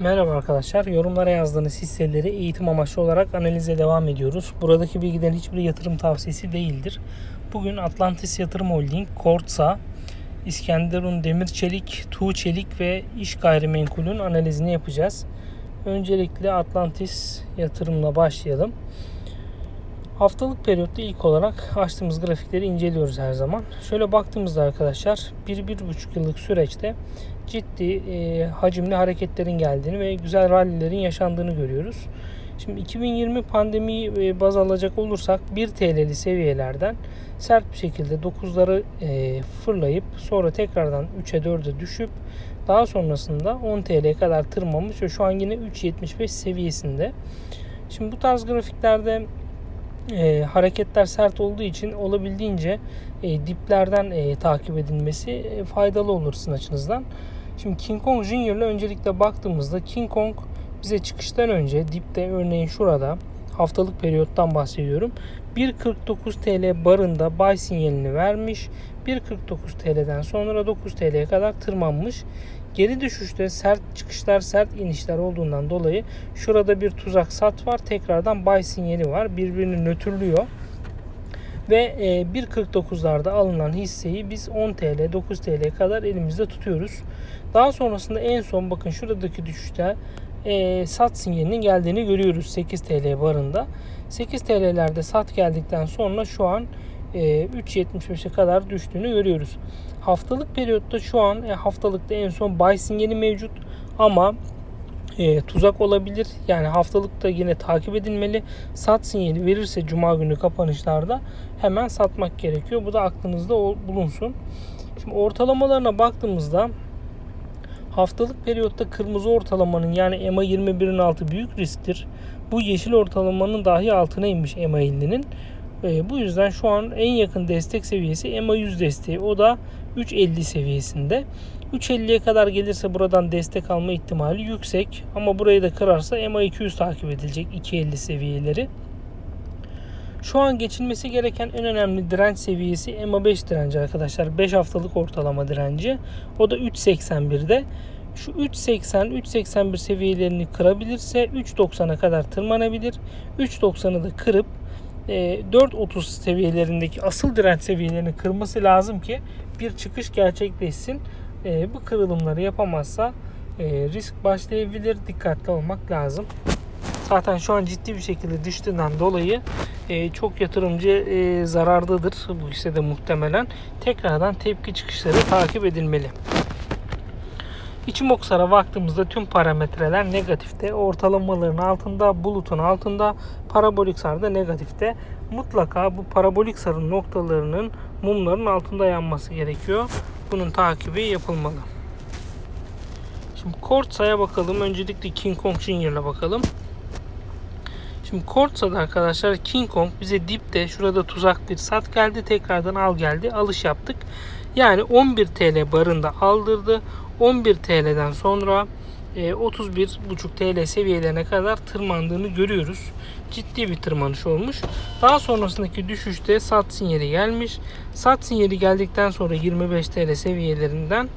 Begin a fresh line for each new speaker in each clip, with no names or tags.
Merhaba arkadaşlar. Yorumlara yazdığınız hisseleri eğitim amaçlı olarak analize devam ediyoruz. Buradaki bilgilerin hiçbir yatırım tavsiyesi değildir. Bugün Atlantis Yatırım Holding, Kortsa, İskenderun Demir Çelik, Tuğ Çelik ve İş Gayrimenkul'ün analizini yapacağız. Öncelikle Atlantis yatırımla başlayalım. Haftalık periyotta ilk olarak açtığımız grafikleri inceliyoruz her zaman. Şöyle baktığımızda arkadaşlar 1-1,5 yıllık süreçte ciddi e, hacimli hareketlerin geldiğini ve güzel rallilerin yaşandığını görüyoruz. Şimdi 2020 pandemiyi e, baz alacak olursak 1 TL'li seviyelerden sert bir şekilde 9'ları e, fırlayıp sonra tekrardan 3'e 4'e düşüp daha sonrasında 10 TL'ye kadar tırmanmış ve şu an yine 3.75 seviyesinde. Şimdi bu tarz grafiklerde e, hareketler sert olduğu için olabildiğince e, diplerden e, takip edilmesi e, faydalı olur sizin açınızdan. Şimdi King Kong Junior ile öncelikle baktığımızda King Kong bize çıkıştan önce dipte örneğin şurada haftalık periyottan bahsediyorum. 1.49 TL barında buy sinyalini vermiş. 1.49 TL'den sonra 9 TL'ye kadar tırmanmış. Geri düşüşte sert çıkışlar, sert inişler olduğundan dolayı şurada bir tuzak sat var. Tekrardan buy sinyali var. Birbirini nötrlüyor. Ve e, 1.49'larda alınan hisseyi biz 10 TL, 9 TL'ye kadar elimizde tutuyoruz. Daha sonrasında en son bakın şuradaki düşüşte e, sat sinyalinin geldiğini görüyoruz 8 TL barında. 8 TL'lerde sat geldikten sonra şu an e, 3.75'e kadar düştüğünü görüyoruz. Haftalık periyotta şu an e, haftalıkta en son buy sinyali mevcut ama e, tuzak olabilir. Yani haftalıkta yine takip edilmeli. Sat sinyali verirse cuma günü kapanışlarda hemen satmak gerekiyor. Bu da aklınızda bulunsun. Şimdi ortalamalarına baktığımızda haftalık periyotta kırmızı ortalamanın yani EMA 21'in altı büyük risktir. Bu yeşil ortalamanın dahi altına inmiş EMA 50'nin. E, bu yüzden şu an en yakın destek seviyesi EMA 100 desteği. O da 3.50 seviyesinde. 3.50'ye kadar gelirse buradan destek alma ihtimali yüksek. Ama burayı da kırarsa EMA 200 takip edilecek 2.50 seviyeleri. Şu an geçilmesi gereken en önemli direnç seviyesi EMA 5 direnci arkadaşlar. 5 haftalık ortalama direnci. O da 3.81'de. Şu 3.80 3.81 seviyelerini kırabilirse 3.90'a kadar tırmanabilir. 3.90'ı da kırıp 4.30 seviyelerindeki asıl direnç seviyelerini kırması lazım ki bir çıkış gerçekleşsin. E, bu kırılımları yapamazsa e, risk başlayabilir. Dikkatli olmak lazım. Zaten şu an ciddi bir şekilde düştüğünden dolayı e, çok yatırımcı e, zarardadır bu hissede muhtemelen. Tekrardan tepki çıkışları takip edilmeli. İçimoksar'a baktığımızda tüm parametreler negatifte. Ortalamaların altında, bulutun altında, parabolik sarda negatifte. Mutlaka bu parabolik sarın noktalarının mumların altında yanması gerekiyor. Bunun takibi yapılmalı. Şimdi Kortsa'ya bakalım. Öncelikle King Kong Junior'la bakalım. Şimdi Kortsa'da arkadaşlar King Kong bize dipte şurada tuzak bir sat geldi. Tekrardan al geldi. Alış yaptık. Yani 11 TL barında aldırdı. 11 TL'den sonra e, 31,5 TL seviyelerine kadar tırmandığını görüyoruz. Ciddi bir tırmanış olmuş. Daha sonrasındaki düşüşte sat sinyali gelmiş. Sat sinyali geldikten sonra 25 TL seviyelerinden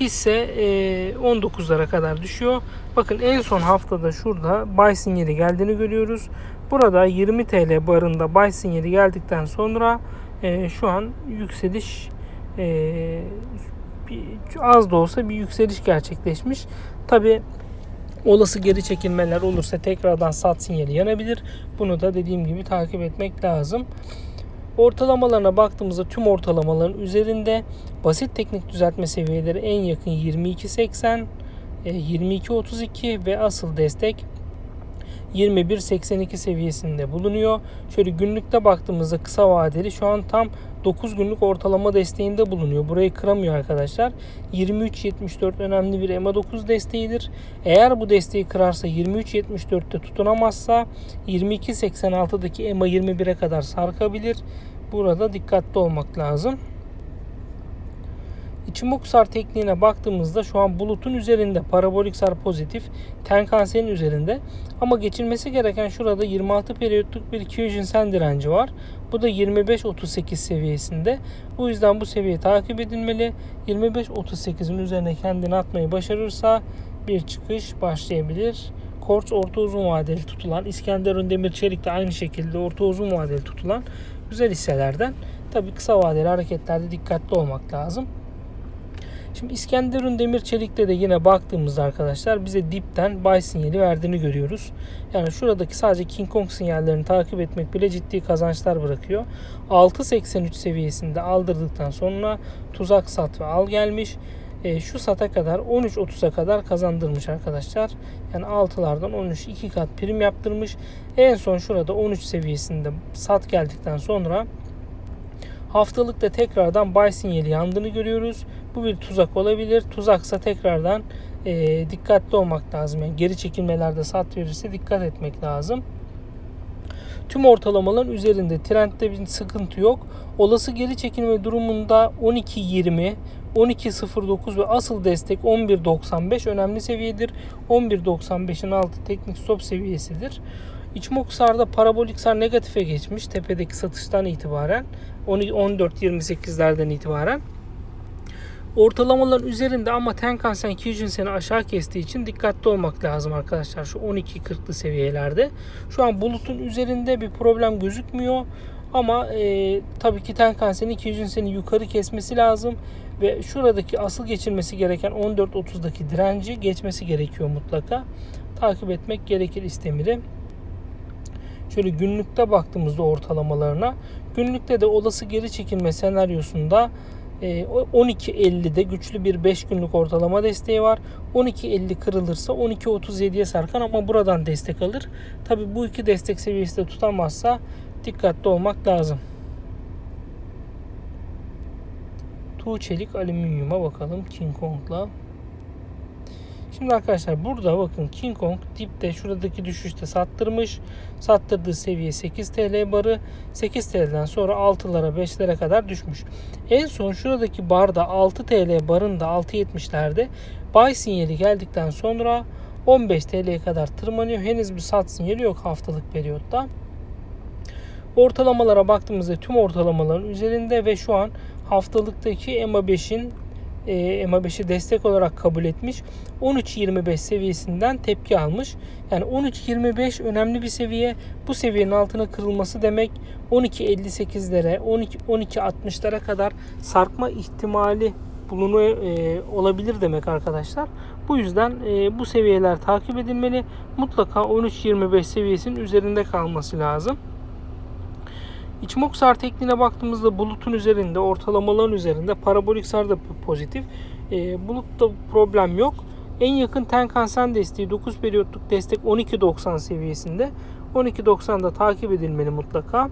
hisse e, 19'lara kadar düşüyor. Bakın en son haftada şurada buy sinyali geldiğini görüyoruz. Burada 20 TL barında buy sinyali geldikten sonra e, şu an yükseliş e, bir, az da olsa bir yükseliş gerçekleşmiş. Tabi olası geri çekilmeler olursa tekrardan sat sinyali yanabilir. Bunu da dediğim gibi takip etmek lazım. Ortalamalarına baktığımızda tüm ortalamaların üzerinde basit teknik düzeltme seviyeleri en yakın 22.80, 22.32 e, ve asıl destek 21.82 seviyesinde bulunuyor. Şöyle günlükte baktığımızda kısa vadeli şu an tam 9 günlük ortalama desteğinde bulunuyor. Burayı kıramıyor arkadaşlar. 23.74 önemli bir EMA 9 desteğidir. Eğer bu desteği kırarsa 23.74'te tutunamazsa 22.86'daki EMA 21'e kadar sarkabilir. Burada dikkatli olmak lazım. İçimoksar tekniğine baktığımızda şu an bulutun üzerinde parabolik sar pozitif, tenkansenin üzerinde ama geçilmesi gereken şurada 26 periyotluk bir Kyujinsen direnci var. Bu da 25-38 seviyesinde. Bu yüzden bu seviye takip edilmeli. 25-38'in üzerine kendini atmayı başarırsa bir çıkış başlayabilir. Korts orta uzun vadeli tutulan, İskenderun Demir Çelik de aynı şekilde orta uzun vadeli tutulan güzel hisselerden. Tabi kısa vadeli hareketlerde dikkatli olmak lazım. Şimdi İskenderun Demir Çelik'te de yine baktığımızda arkadaşlar bize dipten buy sinyali verdiğini görüyoruz. Yani şuradaki sadece King Kong sinyallerini takip etmek bile ciddi kazançlar bırakıyor. 6.83 seviyesinde aldırdıktan sonra tuzak sat ve al gelmiş. E, şu sata kadar 13.30'a kadar kazandırmış arkadaşlar. Yani 6'lardan 13 2 kat prim yaptırmış. En son şurada 13 seviyesinde sat geldikten sonra haftalıkta tekrardan buy sinyali yandığını görüyoruz. Bu bir tuzak olabilir. Tuzaksa tekrardan e, dikkatli olmak lazım. Yani geri çekilmelerde sat verirse dikkat etmek lazım. Tüm ortalamaların üzerinde trendde bir sıkıntı yok. Olası geri çekilme durumunda 12.20, 12.09 ve asıl destek 11.95 önemli seviyedir. 11.95'in altı teknik stop seviyesidir. İçmoksar'da parabolik sar negatife geçmiş tepedeki satıştan itibaren 14.28'lerden itibaren. Ortalamaların üzerinde ama Tenkan-sen Kijun seni aşağı kestiği için dikkatli olmak lazım arkadaşlar şu 12.40'lı seviyelerde. Şu an bulutun üzerinde bir problem gözükmüyor. Ama e, tabii ki Tenkan-sen'in seni yukarı kesmesi lazım. Ve şuradaki asıl geçilmesi gereken 14.30'daki direnci geçmesi gerekiyor mutlaka. Takip etmek gerekir istemiri. Şöyle günlükte baktığımızda ortalamalarına. Günlükte de olası geri çekilme senaryosunda 12.50'de güçlü bir 5 günlük ortalama desteği var. 12.50 kırılırsa 12.37'ye sarkan ama buradan destek alır. Tabi bu iki destek seviyesi de tutamazsa dikkatli olmak lazım. Tuğ çelik alüminyuma bakalım King Kong'la. Şimdi arkadaşlar burada bakın King Kong dipte şuradaki düşüşte sattırmış. Sattırdığı seviye 8 TL barı. 8 TL'den sonra 6'lara 5'lere kadar düşmüş. En son şuradaki barda 6 TL barında 6.70'lerde buy sinyali geldikten sonra 15 TL'ye kadar tırmanıyor. Henüz bir sat sinyali yok haftalık periyotta. Ortalamalara baktığımızda tüm ortalamaların üzerinde ve şu an haftalıktaki EMA 5'in e, EMA 5'i destek olarak kabul etmiş. 13.25 seviyesinden tepki almış. Yani 13.25 önemli bir seviye. Bu seviyenin altına kırılması demek 12.58'lere 12 12.60'lara kadar sarkma ihtimali bulunuyor e, olabilir demek arkadaşlar. Bu yüzden e, bu seviyeler takip edilmeli. Mutlaka 13.25 seviyesinin üzerinde kalması lazım. İçmoksar tekniğine baktığımızda bulutun üzerinde, ortalamaların üzerinde, parabolik sar da pozitif. E, bulutta problem yok. En yakın Tenkan-sen desteği 9 periyotluk destek 12.90 seviyesinde. 12.90'da takip edilmeli mutlaka.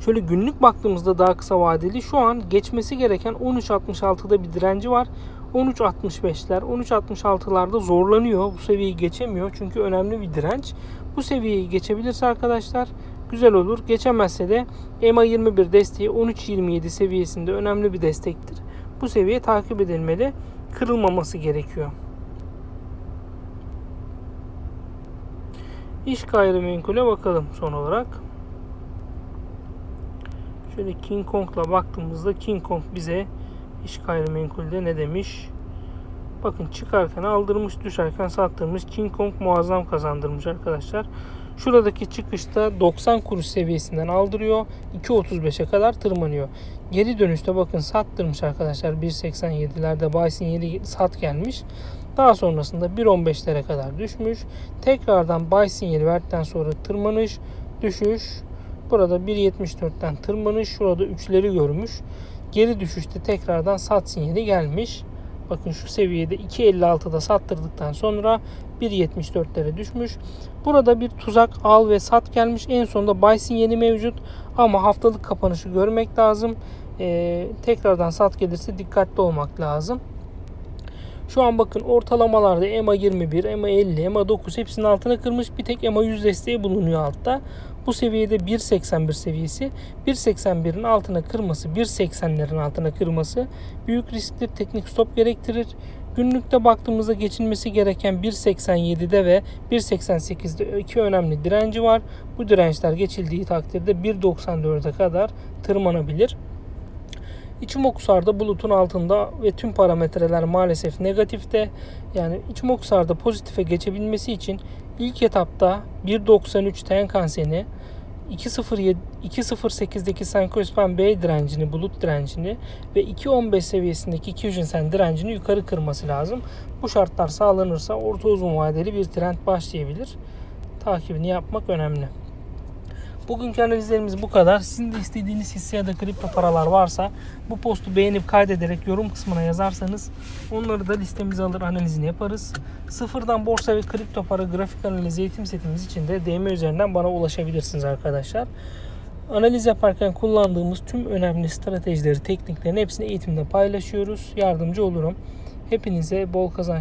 Şöyle günlük baktığımızda daha kısa vadeli şu an geçmesi gereken 13.66'da bir direnci var. 13.65'ler, 13.66'larda zorlanıyor. Bu seviyeyi geçemiyor çünkü önemli bir direnç. Bu seviyeyi geçebilirse arkadaşlar güzel olur. Geçemezse de EMA 21 desteği 13.27 seviyesinde önemli bir destektir. Bu seviye takip edilmeli. Kırılmaması gerekiyor. İş gayrimenkule bakalım son olarak. Şöyle King Kong'la baktığımızda King Kong bize iş gayrimenkulde ne demiş? Bakın çıkarken aldırmış, düşerken sattırmış. King Kong muazzam kazandırmış arkadaşlar. Şuradaki çıkışta 90 kuruş seviyesinden aldırıyor. 2.35'e kadar tırmanıyor. Geri dönüşte bakın sattırmış arkadaşlar. 1.87'lerde buy sinyali sat gelmiş. Daha sonrasında 1.15'lere kadar düşmüş. Tekrardan buy sinyali verdikten sonra tırmanış, düşüş. Burada 1.74'ten tırmanış. Şurada 3'leri görmüş. Geri düşüşte tekrardan sat sinyali gelmiş. Bakın şu seviyede 2.56'da sattırdıktan sonra 1.74'lere düşmüş. Burada bir tuzak al ve sat gelmiş. En sonunda buy sinyali mevcut. Ama haftalık kapanışı görmek lazım. Ee, tekrardan sat gelirse dikkatli olmak lazım. Şu an bakın ortalamalarda EMA 21, EMA 50, EMA 9 hepsinin altına kırmış. Bir tek EMA 100 desteği bulunuyor altta. Bu seviyede 1.81 seviyesi. 1.81'in altına kırması, 1.80'lerin altına kırması büyük riskli teknik stop gerektirir. Günlükte baktığımızda geçilmesi gereken 1.87'de ve 1.88'de iki önemli direnci var. Bu dirençler geçildiği takdirde 1.94'e kadar tırmanabilir. İçimokusar'da bulutun altında ve tüm parametreler maalesef negatifte. Yani İçimokusar'da pozitife geçebilmesi için ilk etapta 1.93 Tenkan-seni 2.07 2.08'deki Sankospan B direncini, bulut direncini ve 2.15 seviyesindeki Kyujin direncini yukarı kırması lazım. Bu şartlar sağlanırsa orta uzun vadeli bir trend başlayabilir. Takibini yapmak önemli. Bugünkü analizlerimiz bu kadar. Sizin de istediğiniz hisse ya da kripto paralar varsa bu postu beğenip kaydederek yorum kısmına yazarsanız onları da listemize alır analizini yaparız. Sıfırdan borsa ve kripto para grafik analiz eğitim setimiz için de DM üzerinden bana ulaşabilirsiniz arkadaşlar. Analiz yaparken kullandığımız tüm önemli stratejileri, tekniklerin hepsini eğitimde paylaşıyoruz. Yardımcı olurum. Hepinize bol kazanç